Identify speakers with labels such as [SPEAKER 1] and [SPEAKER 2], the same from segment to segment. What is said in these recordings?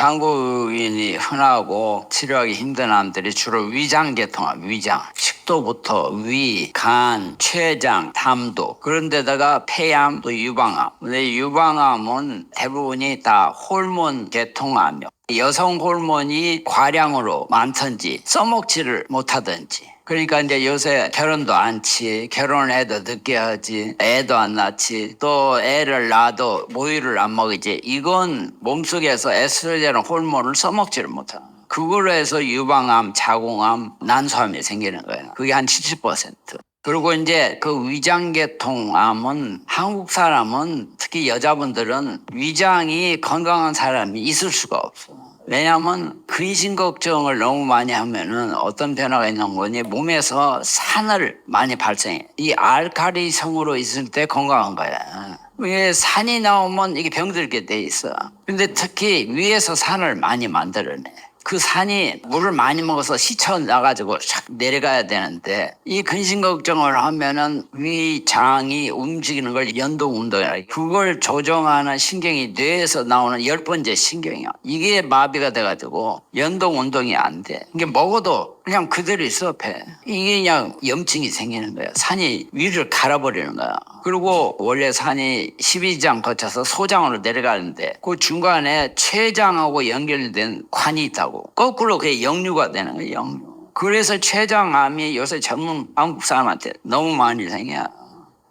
[SPEAKER 1] 한국인이 흔하고 치료하기 힘든 암들이 주로 위장계통암, 위장. 식도부터 위, 간, 췌장, 담도. 그런데다가 폐암, 또 유방암. 근데 유방암은 대부분이 다 호르몬 계통암이요. 여성 호르몬이 과량으로 많든지 써먹지를 못하든지. 그러니까 이제 요새 결혼도 않지, 결혼을 해도 늦게 하지, 애도 안 낳지, 또 애를 낳아도 모유를 안 먹이지. 이건 몸속에서 에스트로겐 호르몬을 써먹지를 못하. 그걸로 해서 유방암, 자궁암, 난소암이 생기는 거예요. 그게 한 70%. 그리고 이제 그 위장계통암은 한국 사람은 특히 여자분들은 위장이 건강한 사람이 있을 수가 없어. 왜냐하면 근심 걱정을 너무 많이 하면은 어떤 변화가 있는 거니 몸에서 산을 많이 발생해. 이 알카리성으로 있을 때 건강한 거야. 이게 산이 나오면 이게 병들게 돼 있어. 근데 특히 위에서 산을 많이 만들어내. 그 산이 물을 많이 먹어서 시쳐 나가지고 샥 내려가야 되는데 이 근심 걱정을 하면은 위장이 움직이는 걸 연동 운동이라 해. 그걸 조정하는 신경이 뇌에서 나오는 열 번째 신경이야. 이게 마비가 돼가지고 연동 운동이 안 돼. 이게 먹어도 그냥 그대로 있어 배. 이게 그냥 염증이 생기는 거야. 산이 위를 갈아버리는 거야. 그리고 원래 산이 12장 거쳐서 소장으로 내려가는데 그 중간에 췌장하고 연결된 관이 있다고. 거꾸로 그게 역류가 되는 거예요. 역류. 그래서 췌장암이 요새 전문 한국 사람한테 너무 많이 생겨.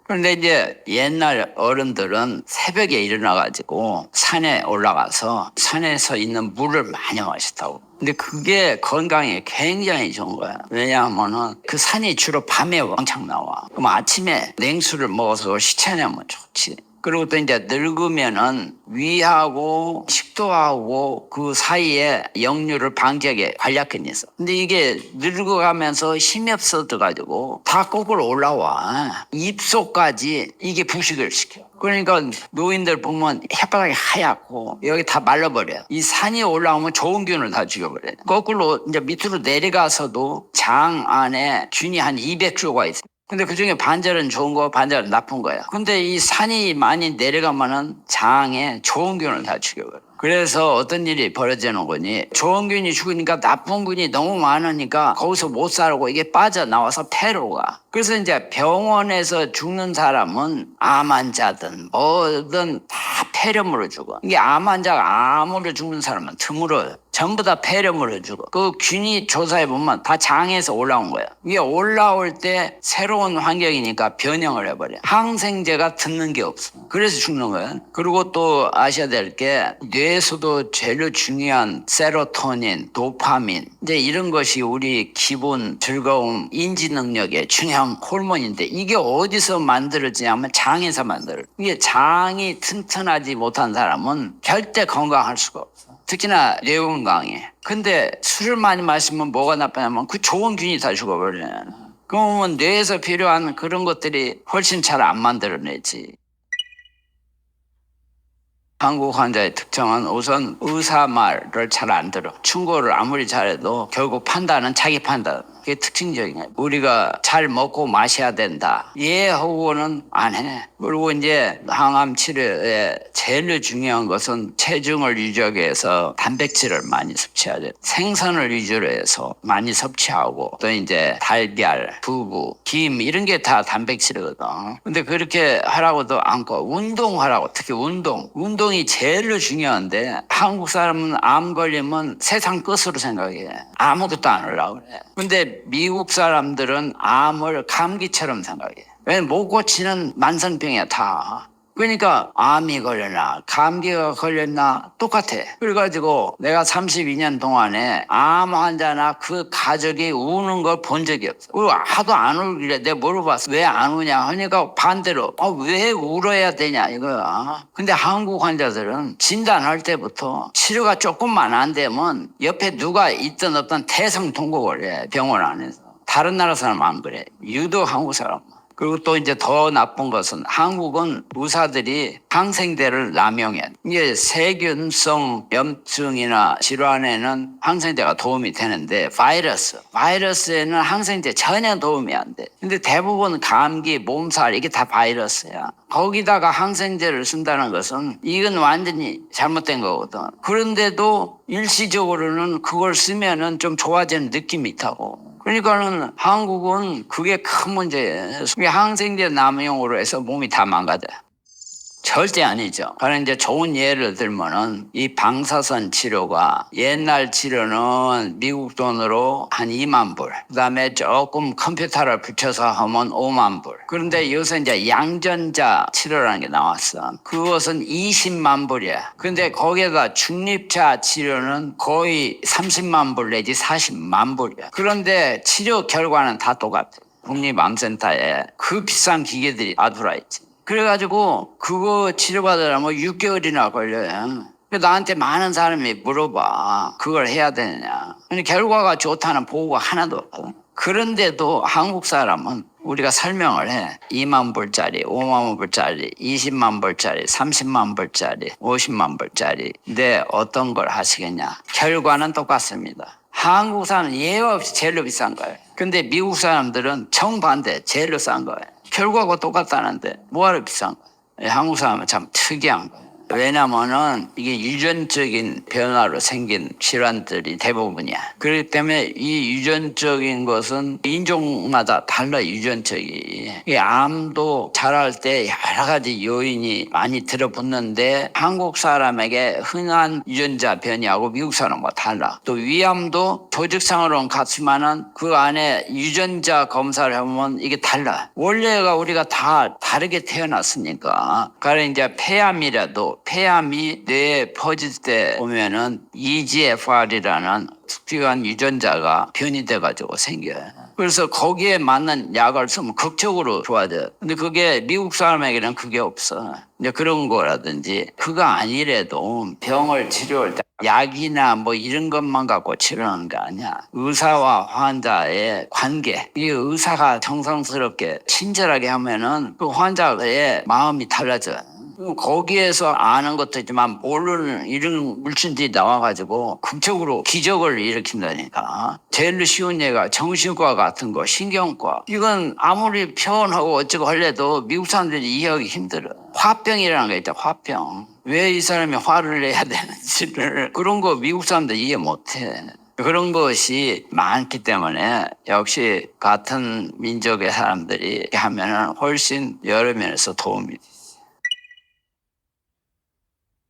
[SPEAKER 1] 그런데 이제 옛날 어른들은 새벽에 일어나가지고 산에 올라가서 산에서 있는 물을 많이 마셨다고. 근데 그게 건강에 굉장히 좋은 거야. 왜냐하면은 그 산이 주로 밤에 왕창 나와. 그럼 아침에 냉수를 먹어서 시체내면 좋지. 그리고 또 이제 늙으면은 위하고 식도하고 그 사이에 역류를 방지하게 관략근이 있어. 근데 이게 늙어가면서 힘이 없어져가지고 다 거꾸로 올라와. 입속까지 이게 부식을 시켜. 그러니까 노인들 보면 혓바닥이 하얗고 여기 다 말라버려. 이 산이 올라오면 좋은 균을 다 죽여버려. 거꾸로 이제 밑으로 내려가서도 장 안에 균이 한 200조가 있어. 근데 그 중에 반절은 좋은 거, 반절은 나쁜 거야. 근데 이 산이 많이 내려가면은 장에 좋은 균을 다 죽여버려. 그래서 어떤 일이 벌어지는 거니 좋은 균이 죽으니까 나쁜 균이 너무 많으니까 거기서 못 살고 이게 빠져나와서 폐로 가. 그래서 이제 병원에서 죽는 사람은 암 환자든 뭐든 다 폐렴으로 죽어. 이게 암 환자가 암으로 죽는 사람은 드물어요. 전부 다 폐렴으로 죽어. 그 균이 조사해 보면 다 장에서 올라온 거야. 이게 올라올 때 새로운 환경이니까 변형을 해버려. 항생제가 듣는 게 없어. 그래서 죽는 거야. 그리고 또 아셔야 될 게 뇌에서도 제일 중요한 세로토닌, 도파민 이제 이런 것이 우리 기본 즐거움, 인지 능력의 중요한 호르몬인데 이게 어디서 만들어지냐면 장에서 만들어. 이게 장이 튼튼하지 못한 사람은 절대 건강할 수가 없어. 특히나 뇌 건강에. 근데 술을 많이 마시면 뭐가 나쁘냐면 그 좋은 균이 다 죽어버려. 그러면 뇌에서 필요한 그런 것들이 훨씬 잘 안 만들어내지. 한국 환자의 특징은 우선 의사 말을 잘 안 들어. 충고를 아무리 잘해도 결국 판단은 자기 판단. 그게 특징적인 거예요. 우리가 잘 먹고 마셔야 된다. 예 하고는 안 해. 그리고 이제 항암 치료에 제일 중요한 것은 체중을 유지하기 위해서 단백질을 많이 섭취해야 돼. 생선을 위주로 해서 많이 섭취하고 또 이제 달걀, 두부, 김 이런 게 다 단백질이거든. 근데 그렇게 하라고도 않고 운동하라고 특히 운동. 운동 이 제일 중요한데 한국 사람은 암 걸리면 세상 끝으로 생각해. 아무것도 안 하려고 그래. 근데 미국 사람들은 암을 감기처럼 생각해. 왜못 고치는 만성병이야 다. 그러니까 암이 걸렸나 감기가 걸렸나 똑같아. 그래가지고 내가 32년 동안에 암 환자나 그 가족이 우는 걸 본 적이 없어. 그리고 하도 안 울길래 내가 물어봤어. 왜 안 우냐 하니까 반대로 아, 왜 울어야 되냐 이거야. 근데 한국 환자들은 진단할 때부터 치료가 조금만 안 되면 옆에 누가 있든 없든 대성통곡을 해 병원 안에서. 다른 나라 사람 안 그래. 유독 한국 사람. 그리고 또 이제 더 나쁜 것은 한국은 의사들이 항생제를 남용해. 이게 세균성 염증이나 질환에는 항생제가 도움이 되는데 바이러스, 바이러스에는 항생제 전혀 도움이 안 돼. 근데 대부분 감기, 몸살 이게 다 바이러스야. 거기다가 항생제를 쓴다는 것은 이건 완전히 잘못된 거거든. 그런데도 일시적으로는 그걸 쓰면은 좀 좋아지는 느낌이 있다고. 그러니까는 한국은 그게 큰 문제예요. 항생제 남용으로 해서 몸이 다 망가져. 절대 아니죠. 그런 이제 좋은 예를 들면은 이 방사선 치료가 옛날 치료는 미국 돈으로 한 2만 불. 그 다음에 조금 컴퓨터를 붙여서 하면 5만 불. 그런데 요새 이제 양전자 치료라는 게 나왔어. 그것은 20만 불이야. 근데 거기에다 중립차 치료는 거의 30만 불 내지 40만 불이야. 그런데 치료 결과는 다 똑같아. 국립암센터에 그 비싼 기계들이 다 들어있지. 그래가지고 그거 치료받으려면 6개월이나 걸려요. 나한테 많은 사람이 물어봐. 그걸 해야 되느냐. 근데 결과가 좋다는 보고가 하나도 없거든. 그런데도 한국 사람은 우리가 설명을 해. 2만 불짜리, 5만 불짜리, 20만 불짜리, 30만 불짜리, 50만 불짜리. 근데 어떤 걸 하시겠냐. 결과는 똑같습니다. 한국 사람은 예외 없이 제일로 비싼 거예요. 근데 미국 사람들은 정반대, 제일로 싼 거예요. 결과가 똑같다는데 뭐하러 비싼 거예요? 한국 사람은 참 특이한 거예요. 왜냐면은 이게 유전적인 변화로 생긴 질환들이 대부분이야. 그렇기 때문에 이 유전적인 것은 인종마다 달라 유전적이. 이 암도 자랄 때 여러 가지 요인이 많이 들어붙는데 한국 사람에게 흔한 유전자 변이하고 미국 사람과 달라. 또 위암도 조직상으로는 같지만은 그 안에 유전자 검사를 해보면 이게 달라. 원래가 우리가 다 다르게 태어났으니까. 그래 이제 폐암이라도 폐암이 뇌에 퍼질 때 보면은 EGFR이라는 특별한 유전자가 변이돼 가지고 생겨요. 그래서 거기에 맞는 약을 쓰면 극적으로 좋아져요. 근데 그게 미국 사람에게는 그게 없어. 이제 그런 거라든지 그거 아니래도 병을 치료할 때 약이나 뭐 이런 것만 갖고 치료하는 게 아니야. 의사와 환자의 관계. 이 의사가 정성스럽게 친절하게 하면은 그 환자의 마음이 달라져요. 거기에서 아는 것도 있지만 모르는 이런 물질들이 나와가지고 극적으로 기적을 일으킨다니까. 제일 쉬운 예가 정신과 같은 거, 신경과. 이건 아무리 표현하고 어쩌고 할래도 미국 사람들이 이해하기 힘들어. 화병이라는 게 있다, 화병. 왜 이 사람이 화를 내야 되는지를 그런 거 미국 사람들 이해 못해. 그런 것이 많기 때문에 역시 같은 민족의 사람들이 하면은 훨씬 여러 면에서 도움이 돼.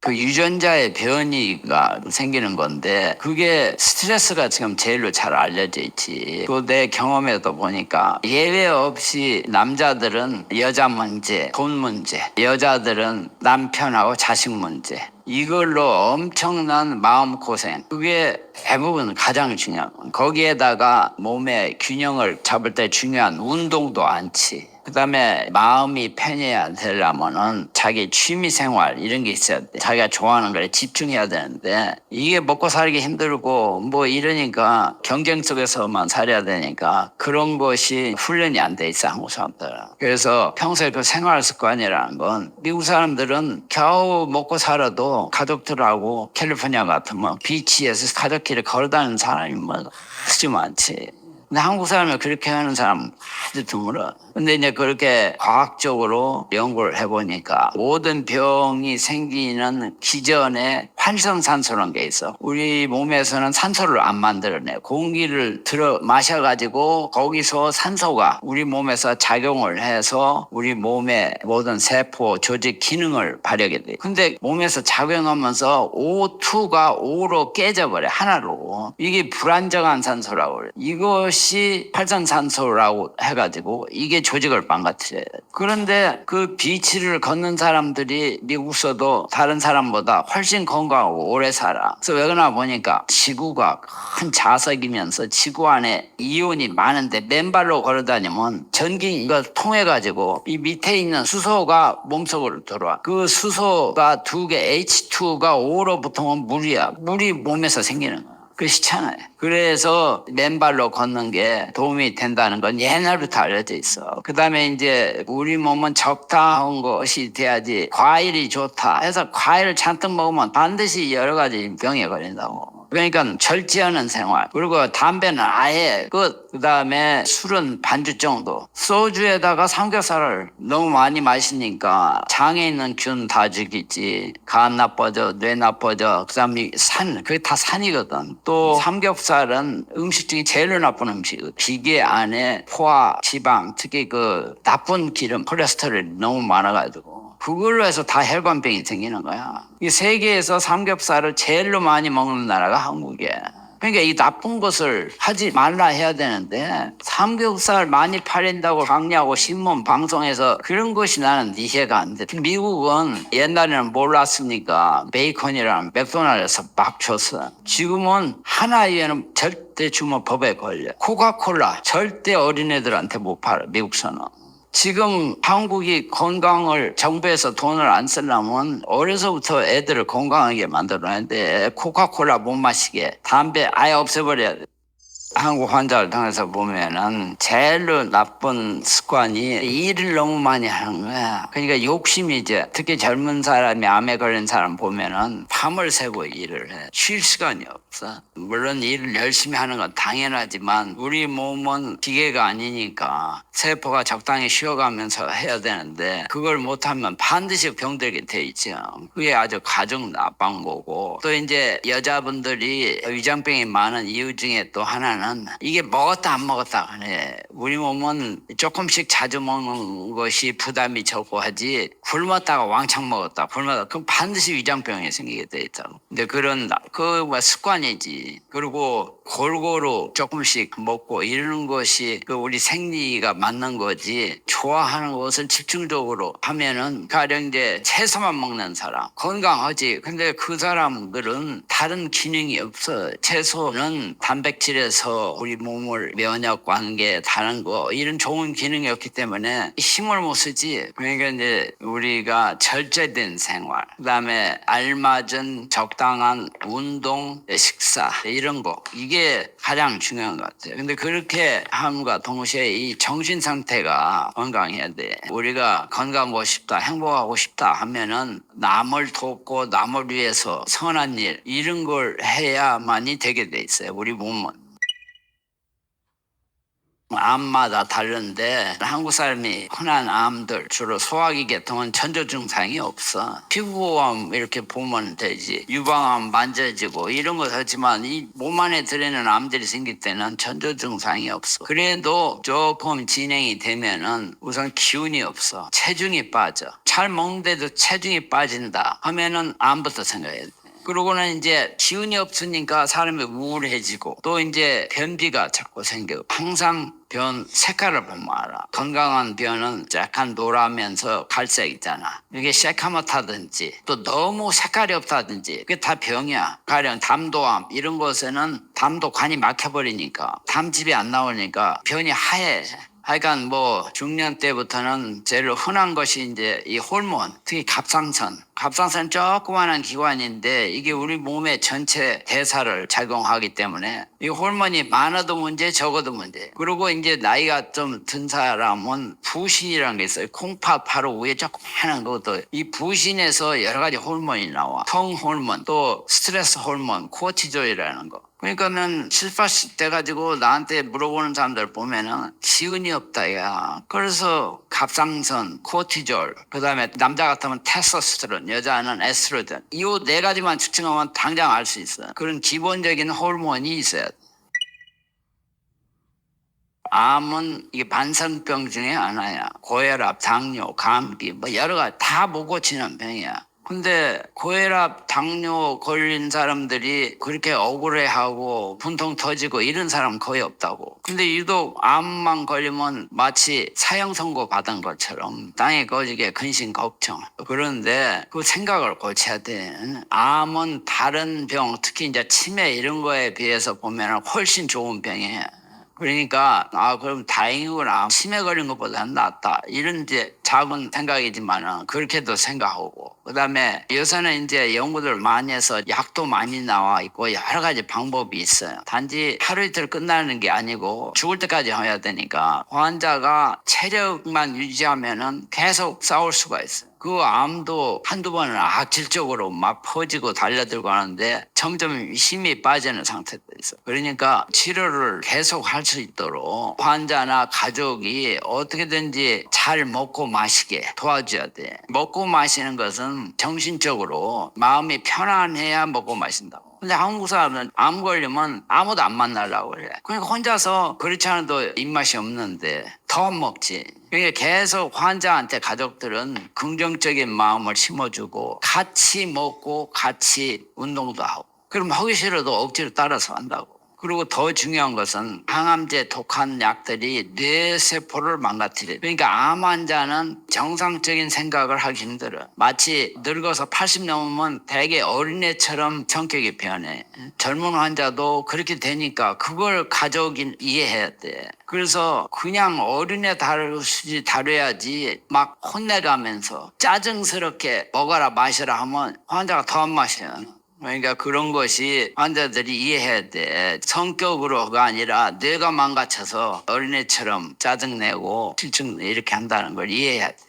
[SPEAKER 1] 그 유전자의 변이가 생기는 건데 그게 스트레스가 지금 제일로 잘 알려져 있지. 또 내 경험에도 보니까 예외 없이 남자들은 여자 문제, 돈 문제, 여자들은 남편하고 자식 문제. 이걸로 엄청난 마음고생. 그게 대부분 가장 중요한 거. 거기에다가 몸의 균형을 잡을 때 중요한 운동도 않지. 그 다음에 마음이 편해야 되려면은 자기 취미 생활 이런 게 있어야 돼. 자기가 좋아하는 거에 집중해야 되는데 이게 먹고 살기 힘들고 뭐 이러니까 경쟁 속에서만 살아야 되니까 그런 것이 훈련이 안 돼 있어 한국 사람들은. 그래서 평소에 그 생활 습관이라는 건 미국 사람들은 겨우 먹고 살아도 가족들하고 캘리포니아 같으면 비치에서 가족끼리 걸어다니는 사람이 뭐 아주 많지. 근데 한국 사람이 그렇게 하는 사람 아주 드물어. 근데 이제 그렇게 과학적으로 연구를 해보니까 모든 병이 생기는 기전에 활성산소라는 게 있어. 우리 몸에서는 산소를 안 만들어내. 공기를 들어 마셔가지고 거기서 산소가 우리 몸에서 작용을 해서 우리 몸의 모든 세포, 조직 기능을 발휘하게 돼. 근데 몸에서 작용하면서 O2가 O로 깨져버려. 하나로. 이게 불안정한 산소라고 그래. 이것이 활성산소라고 해가지고 이게 조직을 망가뜨려요. 그런데 그 비치를 걷는 사람들이 미국서도 다른 사람보다 훨씬 건강하고 오래 살아. 그래서 왜 그러나 보니까 지구가 큰 자석이면서 지구 안에 이온이 많은데 맨발로 걸어다니면 전기 이걸 통해 가지고 이 밑에 있는 수소가 몸속으로 들어와. 그 수소가 두 개 H2가 O로 붙으면 물이야. 물이 몸에서 생기는 거야. 그렇잖아요. 그래서 맨발로 걷는 게 도움이 된다는 건 옛날부터 알려져 있어. 그 다음에 이제 우리 몸은 적당한 것이 돼야지 과일이 좋다 해서 과일을 잔뜩 먹으면 반드시 여러 가지 병에 걸린다고. 그러니까 절제하는 생활. 그리고 담배는 아예 끝. 그 다음에 술은 반주 정도. 소주에다가 삼겹살을 너무 많이 마시니까 장에 있는 균 다 죽이지. 간 나빠져, 뇌 나빠져. 그 다음에 산. 그게 다 산이거든. 또 삼겹살은 음식 중에 제일 나쁜 음식. 기계 안에 포화, 지방, 특히 그 나쁜 기름, 콜레스테롤이 너무 많아가지고. 그걸로 해서 다 혈관병이 생기는 거야. 이 세계에서 삼겹살을 제일로 많이 먹는 나라가 한국이야. 그러니까 이 나쁜 것을 하지 말라 해야 되는데 삼겹살 많이 팔린다고 강요하고 신문 방송에서 그런 것이 나는 이해가 안 돼. 미국은 옛날에는 몰랐으니까 베이컨이랑 맥도날드에서 막 줬어. 지금은 하나 이외에는 절대 주문 법에 걸려. 코카콜라 절대 어린애들한테 못 팔아 미국서는. 지금 한국이 건강을 정부에서 돈을 안 쓰려면 어려서부터 애들을 건강하게 만들어야 돼 코카콜라 못 마시게 담배 아예 없애버려야 돼. 한국 환자를 통해서 보면은 제일로 나쁜 습관이 일을 너무 많이 하는 거야. 그러니까 욕심이 이제 특히 젊은 사람이 암에 걸린 사람 보면은 밤을 새고 일을 해. 쉴 시간이 없어. 물론 일을 열심히 하는 건 당연하지만 우리 몸은 기계가 아니니까 세포가 적당히 쉬어가면서 해야 되는데 그걸 못하면 반드시 병들게 돼 있죠. 그게 아주 가장 나쁜 거고 또 이제 여자분들이 위장병이 많은 이유 중에 또 하나는 이게 먹었다 안 먹었다 하네. 우리 몸은 조금씩 자주 먹는 것이 부담이 적고 하지 굶었다가 왕창 먹었다 굶었다 그럼 반드시 위장병이 생기게 돼 있다고. 근데 그런 그뭐 습관이지. 그리고 골고루 조금씩 먹고 이러는 것이 그 우리 생리가 맞는 거지. 좋아하는 것을 집중적으로 하면은 가령 이제 채소만 먹는 사람 건강하지. 근데 그 사람들은 다른 기능이 없어. 채소는 단백질에서 우리 몸을 면역 관계 다른 거 이런 좋은 기능이 없기 때문에 힘을 못 쓰지. 그러니까 이제 우리가 절제된 생활, 그다음에 알맞은 적당한 운동, 식사 이런 거 이게 가장 중요한 것 같아요. 근데 그렇게 함과 동시에 이 정신 상태가 건강해야 돼. 우리가 건강하고 싶다, 행복하고 싶다 하면은 남을 돕고 남을 위해서 선한 일 이런 걸 해야만이 되게 돼 있어요. 우리 몸은. 암마다 다른데 한국 사람이 흔한 암들 주로 소화기 계통은 전조 증상이 없어. 피부암 이렇게 보면 되지. 유방암 만져지고 이런 거 하지만 이 몸 안에 들어있는 암들이 생길 때는 전조 증상이 없어. 그래도 조금 진행이 되면은 우선 기운이 없어. 체중이 빠져. 잘 먹는데도 체중이 빠진다 하면은 암부터 생각해야 돼. 그러고는 이제 기운이 없으니까 사람이 우울해지고 또 이제 변비가 자꾸 생겨. 항상 변 색깔을 보면 알아. 건강한 변은 약간 노라면서 갈색 있잖아. 이게 새카맣다든지 또 너무 색깔이 없다든지 그게 다 병이야. 가령 담도암 이런 것에는 담도 관이 막혀버리니까 담집이 안 나오니까 변이 하얘. 하여간 뭐 중년 때부터는 제일 흔한 것이 이제 이 호르몬, 특히 갑상선. 갑상선 조그마한 기관인데 이게 우리 몸의 전체 대사를 작용하기 때문에 이 호르몬이 많아도 문제, 적어도 문제. 그리고 이제 나이가 좀 든 사람은 부신이라는 게 있어요. 콩팥 바로 위에 조그마한 것도 이 부신에서 여러 가지 호르몬이 나와. 통 호르몬, 또 스트레스 호르몬, 코티졸이라는 거. 그러니까는 7, 80 돼가지고 나한테 물어보는 사람들 보면은 기운이 없다, 야. 그래서 갑상선, 코티졸, 그 다음에 남자 같으면 테스토스테론, 여자는 에스트로겐. 이네 가지만 측정하면 당장 알 수 있어요. 그런 기본적인 호르몬이 있어야 돼. 암은 이게 반성병 중에 하나야. 고혈압, 당뇨, 감기, 뭐 여러 가지 다 못 고치는 병이야. 근데 고혈압, 당뇨 걸린 사람들이 그렇게 억울해하고 분통 터지고 이런 사람 거의 없다고. 근데 유독 암만 걸리면 마치 사형 선고 받은 것처럼 땅에 꺼지게 근심 걱정. 그런데 그 생각을 고쳐야 돼. 암은 다른 병, 특히 이제 치매 이런 거에 비해서 보면 훨씬 좋은 병이에요. 그러니까 아 그럼 다행이구나 치매 걸린 것보다는 낫다 이런 이제 작은 생각이지만은 그렇게도 생각하고 그다음에 요새는 이제 연구들 많이 해서 약도 많이 나와 있고 여러 가지 방법이 있어요. 단지 하루 이틀 끝나는 게 아니고 죽을 때까지 해야 되니까 환자가 체력만 유지하면은 계속 싸울 수가 있어요. 그 암도 한두 번은 악질적으로 막 퍼지고 달려들고 하는데 점점 힘이 빠지는 상태도 있어. 그러니까 치료를 계속 할 수 있도록 환자나 가족이 어떻게든지 잘 먹고 마시게 도와줘야 돼. 먹고 마시는 것은 정신적으로 마음이 편안해야 먹고 마신다고. 근데 한국 사람은 암 걸리면 아무도 안 만나려고 그래. 그러니까 혼자서 그렇지 않아도 입맛이 없는데 더 먹지. 그러니까 계속 환자한테 가족들은 긍정적인 마음을 심어주고 같이 먹고 같이 운동도 하고. 그럼 하기 싫어도 억지로 따라서 한다고. 그리고 더 중요한 것은 항암제 독한 약들이 뇌 세포를 망가뜨려. 그러니까 암 환자는 정상적인 생각을 하기 힘들어. 마치 늙어서 80 넘으면 대개 어린애처럼 성격이 변해. 젊은 환자도 그렇게 되니까 그걸 가족이 이해해야 돼. 그래서 그냥 어린애 다루듯이 다뤄야지 막 혼내가면서 짜증스럽게 먹어라 마셔라 하면 환자가 더 안 마셔요. 그러니까 그런 것이 환자들이 이해해야 돼. 성격으로가 아니라 뇌가 망가져서 어린애처럼 짜증내고 실증 이렇게 한다는 걸 이해해야 돼.